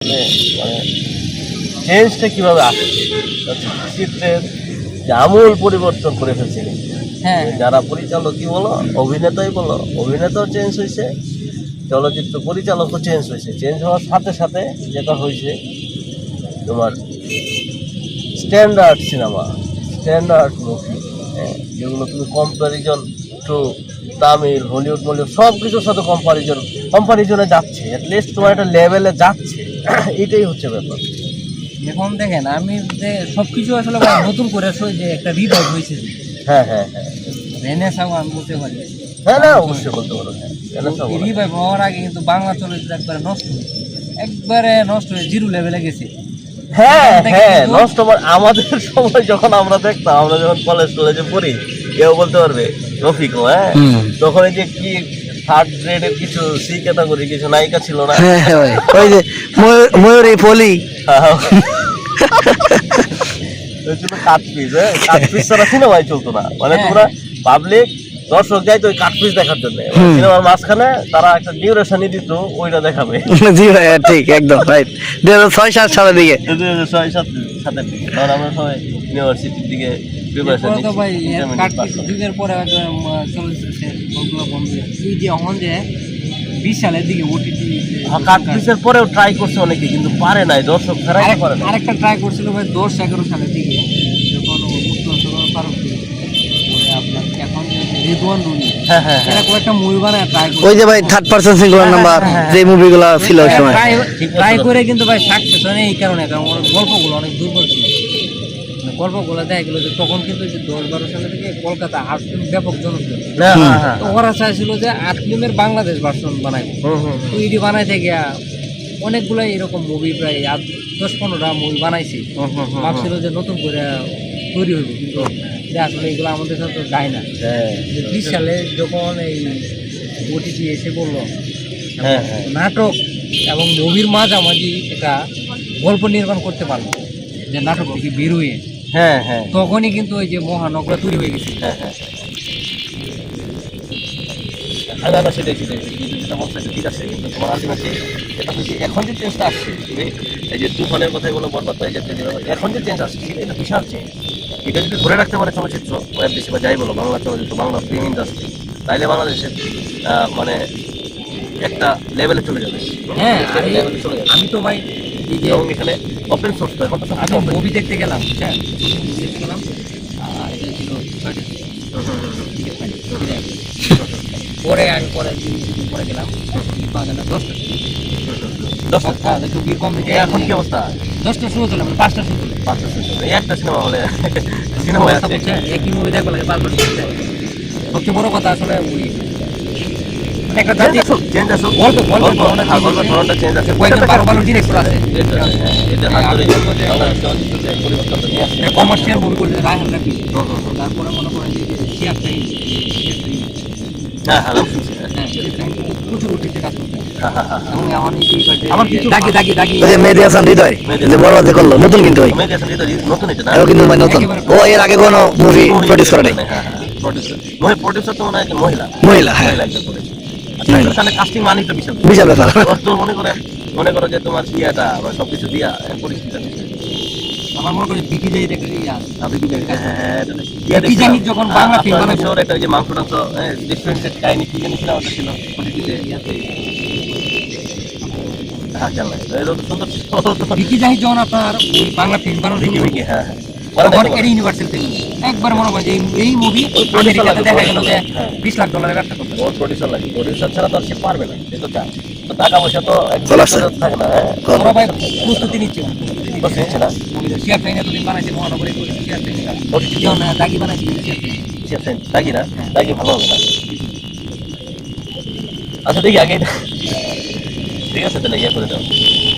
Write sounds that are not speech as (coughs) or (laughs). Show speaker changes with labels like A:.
A: মানে চেঞ্জটা কীভাবে আসছে চিত্রের যে আমূল পরিবর্তন করে ফেলছে। কিন্তু।
B: হ্যাঁ।
A: যারা পরিচালক কি বলো অভিনেতাই বলো অভিনেতাও চেঞ্জ হয়েছে চলচ্চিত্র পরিচালকও চেঞ্জ হয়েছে। চেঞ্জ হওয়ার সাথে সাথে যেটা হয়েছে তোমার স্ট্যান্ডার্ড সিনেমা স্ট্যান্ডার্ড মুভি যেগুলো তুমি comparison to Tamil Hollywood Mollywood সব কিছুর সাথে কম্পারিজন কম্পারিজনে যাচ্ছে। অ্যাটলিস্ট তোমার একটা লেভেলে যাচ্ছে। (coughs) এটাই হচ্ছে ব্যাপার।
B: এখন দেখেন আমি যে সবকিছু আসলে নতুন করে আসলে যে একটা রিভাইভ হয়েছে
A: হ্যাঁ হ্যাঁ হ্যাঁ।
B: রেনেসাও আমি বলতে পারি।
A: হ্যাঁ না অবশ্যই বলতে পারো। হ্যাঁ সব?
B: রিভাইভ হওয়ার আগে কিন্তু বাংলা চলচ্চিত্র একবারে নষ্ট হয়েছে। একবারে নষ্ট হয়ে জিরো লেভেলে গেছে।
A: হ্যাঁ হ্যাঁ নষ্ট মানে আমাদের (laughs) সময় যখন আমরা দেখতাম আমরা যখন কলেজ টলেজে পড়ি কেউ বলতে পারবে রফিকও হ্যাঁ? তখন এই যে কি থার্ড গ্রেডের কিছু সি ক্যাটাগরি কিছু নায়িকা ছিল না?
C: হ্যাঁ হ্যাঁ ভাই ওই যে ময়ূর- পলি।
A: ওই ছিল কাট পিস হ্যাঁ? কাট পিস ছাড়া সিনেমাই চলতো না। মানে
B: হ্যাঁ।
A: তোমরা পাবলিক দর্শক যাই তো ওই পিস দেখার জন্য। সিনেমার মাঝখানে তারা একটা ডিউরেশনই দিত ওইটা দেখাবে।
C: জি ভাই হ্যাঁ, ঠিক একদম রাইট দুই হাজার ছয় সাত সালের দিকে।
A: ছয় সাত সাতের দিকে। তখন আমরা সবাই ইউনিভার্সিটির দিকে প্রিপারেশন নিচ্ছি
B: পরে এই যে এখন যে বিশ সালের দিকে ওটিটি
A: কাট পিসের পরেও ট্রাই করছে অনেকে কিন্তু পারে নাই দর্শক ফেরাইতে পারে না
B: আরেকটা ট্রাই করছিল ভাই দশ এগারো সালের দিকে যখন
A: হ্যাঁ হ্যাঁ হ্যাঁ।
C: ওই যে ভাই থার্ড পার্সন সিঙ্গুলার নাম্বার যে মুভিগুলো ছিল ওই সময়।
B: ট্রাই করে কিন্তু ভাই সাকসেস হয় না এই কারণে কারণ গল্পগুলো অনেক দুর্বল ছিল। গল্পগুলো দেখা গেলো যে তখন কিন্তু যে দশ বারো সালে থেকে কলকাতা আর্ট ফিল্ম ব্যাপক জনপ্রিয়।
A: হ্যাঁ, হ্যাঁ,
B: তো ওরা চাইছিল যে আর্ট ফিল্মের বাংলাদেশ ভার্সন
A: হুম,
B: তো এটি বানাইতে গিয়া অনেকগুলো এরকম মুভি প্রায় আট দশ পনেরোটা মুভি বানাইছি। ভাবছিল যে নতুন করে তৈরি হইব কিন্তু আসলে এগুলো আমাদের সাথে যায় না।
A: হ্যাঁ,
B: বিশ সালে যখন এই ওটিটি এসে বলল
A: হ্যাঁ, হ্যাঁ।
B: নাটক এবং মুভির মাঝামাঝি একটা গল্প নির্মাণ করতে পারল যে নাটক থেকে বেরোয়
A: হ্যাঁ, হ্যাঁ,
B: তখনই কিন্তু ওই যে মহানগর তৈরি হয়ে গেছে।
A: হ্যাঁ, হ্যাঁ। সেটাই, সেটাই, ঠিক আছে, কিন্তু তোমার হচ্ছে, এখন যে চেঞ্জটা আসছে এই- যে তুফানের কথাই বলো বরবাদ হয়ে যাচ্ছে এখন যে চেঞ্জ আসছে এটা বিশাল চেঞ্জ এটা যদি ধরে রাখতে পারে চলচ্চিত্র ওয়েব বেশি বা যাই বলো বাংলা চলচ্চিত্র বাংলা ফিল্ম ইন্ডাস্ট্রি তাইলে বাংলাদেশের মানে একটা লেভেলে চলে যাবে।
B: হ্যাঁ
A: একটা চলে যাবে।
B: আমি তো ভাই
A: এবং এখানে ওপেন সোর্স তো এখন
B: আমি মুভি দেখতে গেলাম হ্যাঁ দেখতে গেলাম এটা ছিল। পরে আমি পরে পরে গেলাম দশটা
A: দশটা।
B: হ্যাঁ, একটু ভিড় কম দেখে
A: এখন কি অবস্থা
B: দশটা শুরু মানে পাঁচটা শুরু
A: পাঁচটা হবে। একটা সিনেমা হলে সিনেমা
B: অবস্থা একই মুভি দেখব লাগে সবচেয়ে বড় কথা আসলে ওই একটা জাতি
A: চেঞ্জ আসুক
B: গল্প, গল্প,
A: গল্প
B: ধরনটা
A: চেঞ্জ আছে
B: কয়েকজন ভালো ভালো ডিরেক্টর আছে।
A: এটা চলচ্চিত্রে পরিবর্তনটা নিয়ে আসছে।
B: কমার্শিয়াল মুভি রাফি
A: হুম, হুম, হুম।
B: তারপরে মনে করেন যে
A: হ্যাঁ হ্যাঁ হ্যাঁ।
B: প্রচুর উঠেছে কাজ করতে যে
C: করল নতুন কিন্তু ভাই
A: মেয়েদের সাথে এটা নতুন এটা না?
C: এও কিন্তু ভাই নতুন। ও এর আগে কোনো মুভি প্রডিউস করে নাই
A: হ্যাঁ, হ্যাঁ, মনে হয় মহিলা?
C: মহিলা হ্যাঁ।
A: মহিলা একজন producer। আচ্ছা,
C: মহিলা।
A: তাহলে casting মানেই তো বিশাল
C: বিশাল ব্যাপার
A: তো মনে করে মনে করো যে তোমার ইয়েটা বা সবকিছু দিয়া পরিস্থিতি
B: আমার মনে করি বিকি যাই দেখে
A: আপনি কি জানেন? এটা দেখি।
B: কি জানি যখন বাংলা film
A: আপনার একটা যে মাংস টাংস ডিফারেন্টেড কাহিনী কি জানি হ্যাঁ তো সুন্দর ছিল।
B: বিকি যাই যখন আপনার বাংলা ফিল্ম বানানো
A: হ্যাঁ হ্যাঁ
B: তখন এটা ইউনিভার্সাল ফিল্ম একবার মনে করেন যে এই- মুভি আমেরিকাতে দেখা গেল যে
A: হ্যাঁ।
B: বিশ লাখ ডলারের ব্যবসা করতে
A: ওর প্রডিউসার লাগে। প্রডিউসার ছাড়া তো আর সে পারবে না সে তো টাকা পয়সা তো থাকে না হ্যাঁ।
B: ওরা ভাই প্রস্তুতি নিচ্ছে।
A: প্রস্তুতি নিচ্ছে না?
B: শিয়ার ট্রেন এতদিন বানাইছে মহানগরে শিয়ার ট্রেন দাগি বানাইছে শিয়ার ট্রেন
A: আছে, না? থাকি ভালো হবে না। আচ্ছা দেখি আগে। ঠিক আছে তাহলে ইয়ে করে দাও।